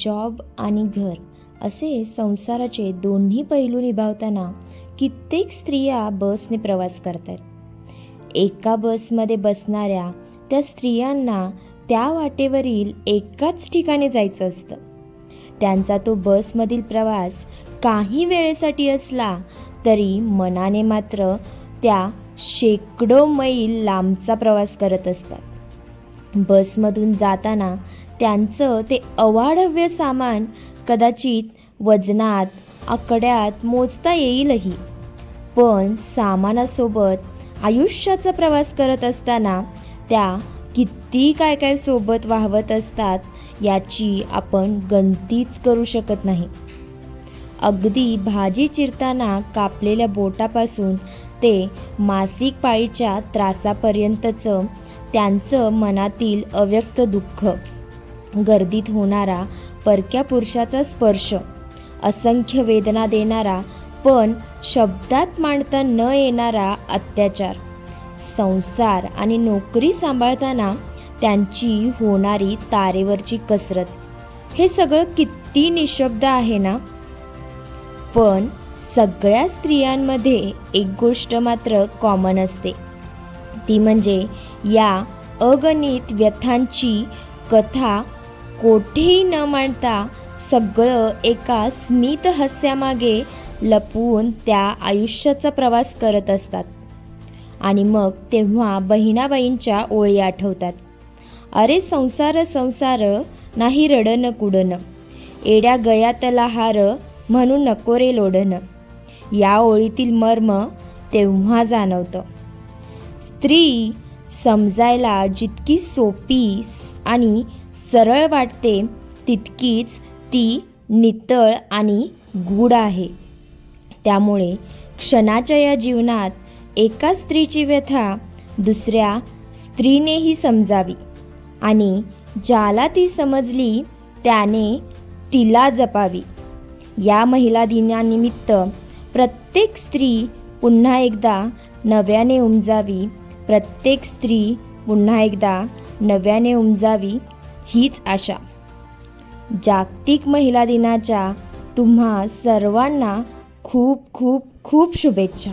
Job आणि घर असे संसाराचे दोन्ही पैलू निभावताना कित्येक स्त्रिया बसने प्रवास करतात. एका बसमध्ये बसणाऱ्या त्या स्त्रियांना त्या वाटेवरील एकाच ठिकाणी जायचं असतं. त्यांचा तो बसमधील प्रवास काही वेळेसाठी असला तरी मनाने मात्र त्या शेकडो मैल लांबचा प्रवास करत असतात. बसमधून जाताना त्यांचं ते अवाढव्य सामान कदाचित वजनात आकड्यात मोजता येईलही. पण सामानासोबत आयुष्याचा प्रवास करत असताना त्या किती काय काय सोबत वाहवत असतात याची आपण गंतीच करू शकत नाही. अगदी भाजी चिरताना कापलेल्या बोटापासून ते मासिक पाळीच्या त्रासापर्यंतचं त्यांचं मनातील अव्यक्त दुःख गर्दीत होणारा परक्या पुरुषाचा स्पर्श असंख्य वेदना देणारा पण शब्दात मांडता न येणारा अत्याचार संसार आणि नोकरी सांभाळताना त्यांची होणारी तारेवरची कसरत. हे सगळं किती निशब्द आहे ना? पण सगळ्या स्त्रियांमध्ये एक गोष्ट मात्र कॉमन असते. ती म्हणजे या अगणित व्यथांची कथा कोठेही न मांडता सगळं एका स्मित हास्यामागे लपवून त्या आयुष्याचा प्रवास करत असतात. आणि मग तेव्हा बहिणाबाईंच्या ओळी आठवतात. अरे संसार संसार नाही रडन कुडन एड्या गयातला हार म्हणून नको रे लोढन या ओळीतील मर्म तेव्हा जाणवतं. स्त्री समजायला जितकी सोपी आणि सरळ वाटते तितकीच ती नितळ आणि गूढ आहे. त्यामुळे क्षणाच्या या जीवनात एका स्त्रीची व्यथा दुसऱ्या स्त्रीनेही समजावी आणि ज्याला ती समजली त्याने तिला जपावी. या महिला दिनानिमित्त प्रत्येक स्त्री पुन्हा एकदा नव्याने उमजावी प्रत्येक स्त्री पुन्हा एकदा नव्याने उमजावी हीच आशा. जागतिक महिला दिनाच्या तुम्हा सर्वांना खूप खूप खूप शुभेच्छा.